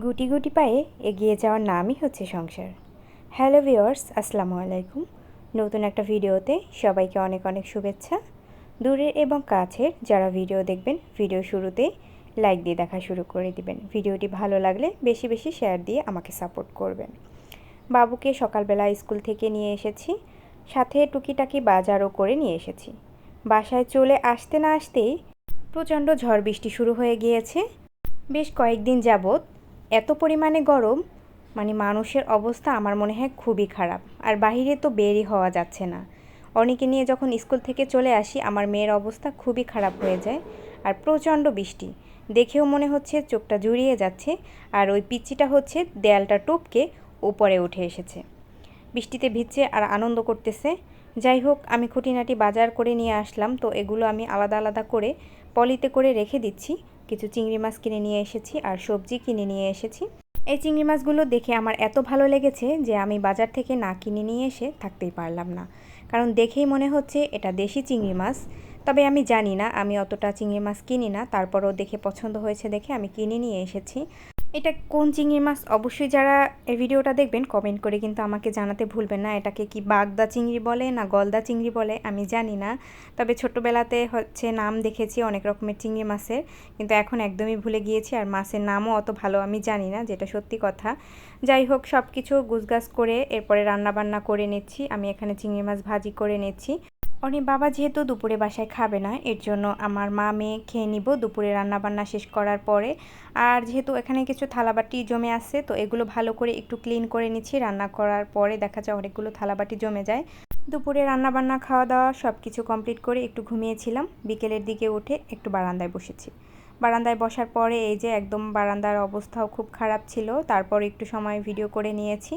গুটি গুটি পায়ে এগিয়ে যাওয়ার নামই হচ্ছে সংসার। হ্যালো ভিওয়ার্স আসসালামু আলাইকুম। নতুন একটা ভিডিওতে সবাইকে অনেক অনেক শুভেচ্ছা। দূরের এবং কাছের যারা ভিডিও দেখবেন, ভিডিও শুরুতেই লাইক দিয়ে দেখা শুরু করে দিবেন। ভিডিওটি ভালো লাগলে বেশি বেশি শেয়ার দিয়ে আমাকে সাপোর্ট করবেন। বাবুকে সকালবেলা স্কুল থেকে নিয়ে এসেছি, সাথে টুকিটাকি বাজারও করে নিয়ে এসেছি। বাসায় চলে আসতে না আসতেই প্রচণ্ড ঝড় বৃষ্টি শুরু হয়ে গিয়েছে। বেশ কয়েকদিন যাবৎ এত পরিমাণে গরম মানে মানুষের অবস্থা আমার মনে হয় খুবই খারাপ। আর বাহিরে তো বেরই হওয়া যাচ্ছে না। অনেকে নিয়ে যখন স্কুল থেকে চলে আসি, আমার মেয়ের অবস্থা খুবই খারাপ হয়ে যায় আর প্রচণ্ড বৃষ্টি। দেখেও মনে হচ্ছে চোখটা জুড়িয়ে যাচ্ছে আর ওই পিচ্চিটা হচ্ছে দেয়ালটা টপকে ওপরে উঠে এসেছে। বৃষ্টিতে ভিজছে আর আনন্দ করতেছে। যাই হোক, আমি খুঁটিনাটি বাজার করে নিয়ে আসলাম, তো এগুলো আমি আলাদা আলাদা করে পলিতে করে রেখে দিচ্ছি। কিছু চিংড়ি মাছ কিনে নিয়ে এসেছি আর সবজি কিনে নিয়ে এসেছি। এই চিংড়ি মাছগুলো দেখে আমার এত ভালো লেগেছে যে আমি বাজার থেকে না কিনে নিয়ে এসে থাকতেই পারলাম না। কারণ দেখেই মনে হচ্ছে এটা দেশি চিংড়ি মাছ। তবে আমি জানি না, আমি অতটা চিংড়ি মাছ কিনি না। তারপরও দেখে পছন্দ হয়েছে দেখে আমি কিনে নিয়ে এসেছি। এটা কোন চিংড়ি মাছ, অবশ্যই যারা এই ভিডিওটা দেখবেন কমেন্ট করে কিন্তু আমাকে জানাতে ভুলবেন না। এটাকে কি বাগদা চিংড়ি বলে না গলদা চিংড়ি বলে, আমি জানি না। তবে ছোটোবেলাতে হচ্ছে নাম দেখেছি অনেক রকমের চিংড়ি মাছের, কিন্তু এখন একদমই ভুলে গিয়েছি আর মাছের নামও অত ভালো আমি জানি না, যেটা সত্যি কথা। যাই হোক সব কিছু গুছগাছ করে এরপরে রান্নাবান্না করে নিচ্ছি। আমি এখানে চিংড়ি মাছ ভাজি করে নিচ্ছি। অনেক বাবা যেহেতু দুপুরে বাসায় খাবে না, এর জন্য আমার মা মেয়ে খেয়ে নিব। দুপুরে রান্নাবান্না শেষ করার পরে। আর যেহেতু এখানে কিছু থালাবাটি জমে আছে, তো এগুলো ভালো করে একটু ক্লিন করে নিচ্ছি। রান্না করার পরে দেখা যায় অনেকগুলো থালাবাটি জমে যায়। দুপুরে রান্নাবান্না খাওয়া দাওয়া সব কিছু কমপ্লিট করে একটু ঘুমিয়েছিলাম। বিকেলের দিকে উঠে একটু বারান্দায় বসেছি। বারান্দায় বসার পরে এই যে একদম বারান্দার অবস্থাও খুব খারাপ ছিল। তারপর একটু সময় ভিডিও করে নিয়েছি।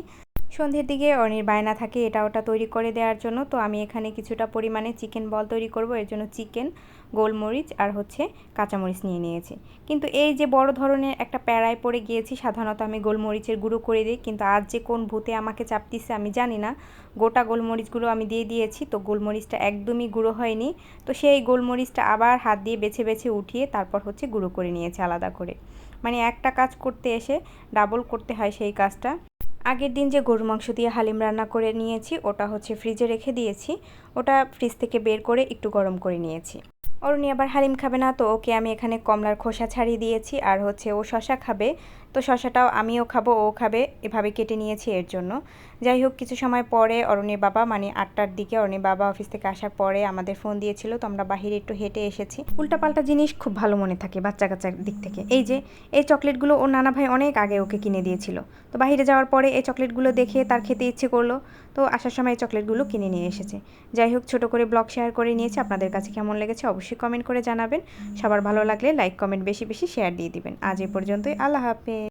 সন্ধ্যের দিকে অনির বায়না থাকে, এটা ওটা তৈরি করে দেওয়ার জন্য। তো আমি এখানে কিছুটা পরিমাণে চিকেন বল তৈরি করব, এর জন্য চিকেন, গোলমরিচ আর হচ্ছে কাঁচামরিচ নিয়ে নিয়েছি। কিন্তু এই যে বড় ধরনের একটা প্যারায় পড়ে গিয়েছি, সাধারণত আমি গোলমরিচের গুঁড়ো করে দিই, কিন্তু আজ যে কোন ভূতে আমাকে চাপ দিচ্ছে আমি জানি না। গোটা গোলমরিচগুলো আমি দিয়ে দিয়েছি, তো গোলমরিচটা একদমই গুঁড়ো হয়নি। তো সেই গোলমরিচটা আবার হাত দিয়ে বেছে বেছে উঠিয়ে তারপর হচ্ছে গুঁড়ো করে নিয়েছি আলাদা করে। মানে একটা কাজ করতে এসে ডাবল করতে হয় সেই কাজটা। আগের দিন যে গরু মাংস দিয়ে হালিম রান্না করে নিয়েছি, ওটা হচ্ছে ফ্রিজে রেখে দিয়েছি। ওটা ফ্রিজ থেকে বের করে একটু গরম করে নিয়েছি। অরুণী আবার হালিম খাবে না, তো ওকে আমি এখানে কমলার খোসা ছাড়িয়ে দিয়েছি, আর হচ্ছে ও শশা খাবে। তো শশাটাও আমিও খাব, ও খাবে, এভাবে কেটে নিয়েছি এর জন্য। যাই হোক, কিছু সময় পরে অরণীর বাবা মানে আটটার দিকে অরণীর বাবা অফিস থেকে আসার পরে আমাদের ফোন দিয়েছিল, তো আমরা বাহিরে একটু হেঁটে এসেছি। উল্টাপাল্টা জিনিস খুব ভালো মনে থাকে বাচ্চা কাচ্চার দিক থেকে। এই যে, এই চকলেটগুলো ওর নানা ভাই অনেক আগে ওকে কিনে দিয়েছিল। তো বাহিরে যাওয়ার পরে এই চকলেটগুলো দেখে তার খেতে ইচ্ছে করল, তো আসার সময় এই চকলেটগুলো কিনে নিয়ে এসেছে। যাই হোক, ছোটো করে ব্লগ শেয়ার করে নিয়েছে, আপনাদের কাছে কেমন লেগেছে অবশ্যই কমেন্ট করে জানাবেন। সবার ভালো লাগলে লাইক কমেন্ট বেশি বেশি শেয়ার দিয়ে দিবেন। আজ এ পর্যন্তই। আল্লাহ হাফেজ।